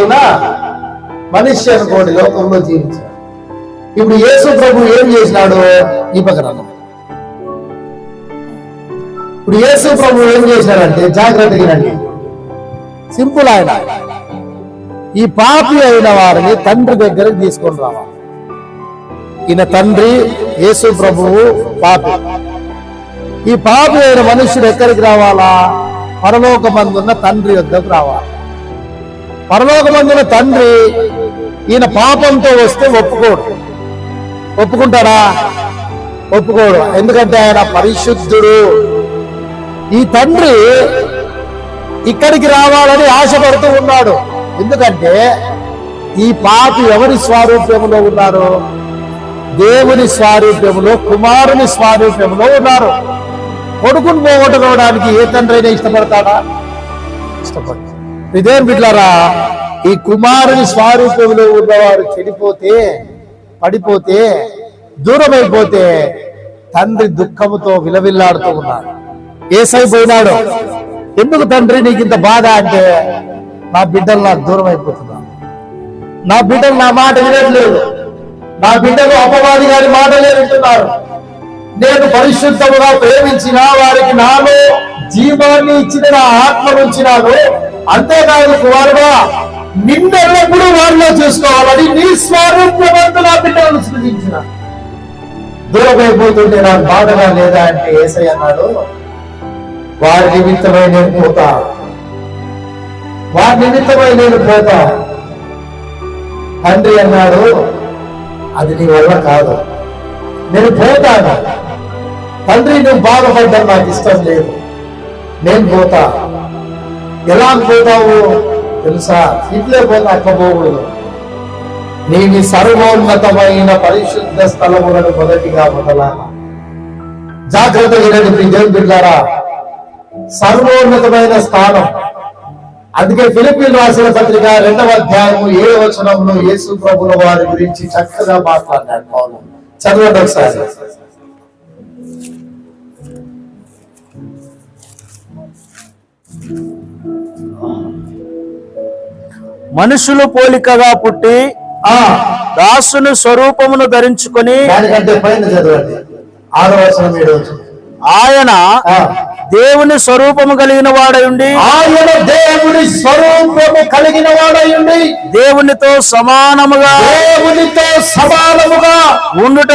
అయినా మనిషి అనుకోండి లోకంలో జీవించాడు ఇప్పుడు యేసు ప్రభు ఏం చేసినాడు ఈ పక్కన ఇప్పుడు యేసు ప్రభు ఏం చేసినాడంటే జాగ్రత్తగా వినండి. సింపుల్ ఆయన. ఈ పాపి అయిన వారిని తండ్రి దగ్గరకు తీసుకొని రావాలి. ఈయన తండ్రి యేసు ప్రభువు పాపి. ఈ పాపి అయిన మనుషుడు ఎక్కడికి రావాలా? పరలోకమందున్న తండ్రి వద్దకు రావాలి. పరలోకమందున తండ్రి ఈయన పాపంతో వస్తే ఒప్పుకోడు. ఒప్పుకుంటాడా? ఒప్పుకోడు. ఎందుకంటే ఆయన పరిశుద్ధుడు. ఈ తండ్రి ఇక్కడికి రావాలని ఆశపడుతూ ఉన్నాడు. ఎందుకంటే ఈ పాపి ఎవరి స్వారూప్యములో ఉన్నారు దేవుని స్వారూప్యములో కుమారుని స్వారూప్యములో ఉన్నారు కొడుకుని పోగొట్టుకోవడానికి ఏ తండ్రి అయినా ఇష్టపడతాడా? ఇష్టపడతాడు ఇదేం బిడ్లారా? ఈ కుమారుని స్వారూప్యంలో ఉన్నవారు చెడిపోతే పడిపోతే దూరమైపోతే తండ్రి దుఃఖముతో విలవిల్లాడుతూ ఉన్నాడు. ఏసైపోయినాడు ఎందుకు తండ్రి నీకు ఇంత బాధ అంటే నా బిడ్డలు నాకు దూరం అయిపోతున్నా నా బిడ్డలు నా మాట వినట్లేదు. నా బిడ్డలు అపవాది గారి మాటలే వింటున్నారు నేను పరిశుద్ధముగా ప్రేమించిన వారికి నాలో జీవాన్ని ఇచ్చిన నా ఆత్మను ఉంచినాను. అంతేకాదు కుమారుడా నిన్నెల్లప్పుడూ వారిలో చూసుకోవాలని నీ స్వారూప్యమంతా నా బిడ్డలను సృజించిన. దూరమైపోతుంటే నాకు బాధగా లేదా అంటే ఏసై అన్నాడు వారి నిమిత్తమై నేను పోతా. వారి నిమిత్తమై నేను పోతా. తండ్రి అన్నాడు అది నీ వల్ల కాదు. నేను పోతాను. తండ్రి నువ్వు బాధపడ్డం నాకు ఇష్టం లేదు. నేను పోతా. ఎలా పోతావు తెలుసా? ఇట్లే పోతే అక్కబోకూడదు పోకూడదు. నీవి సర్వోన్నతమైన పరిశుద్ధ స్థలములను మొదటిగా మొదలా జాగ్రత్త వినండి మీ బిడ్డారా. సర్వోన్నతమైన స్థానం. అందుకే ఫిలిపిన్ రాసిన పత్రిక రెండవ అధ్యాయము ఏ వచనంలో యేసు ప్రభుల వారి గురించి చక్కగా మాట్లాడినాడు పౌలు. చదవండి ఒకసారి. మనుషులు పోలికగా పుట్టి ఆ. దాసుని స్వరూపమును ధరించుకొని. ఆయన దేవుని స్వరూపము కలిగిన వాడై ఉండి ఆయన దేవుని స్వరూపము కలిగిన వాడయుండి దేవునితో సమానముగా దేవునితో సమానముగా ఉండుట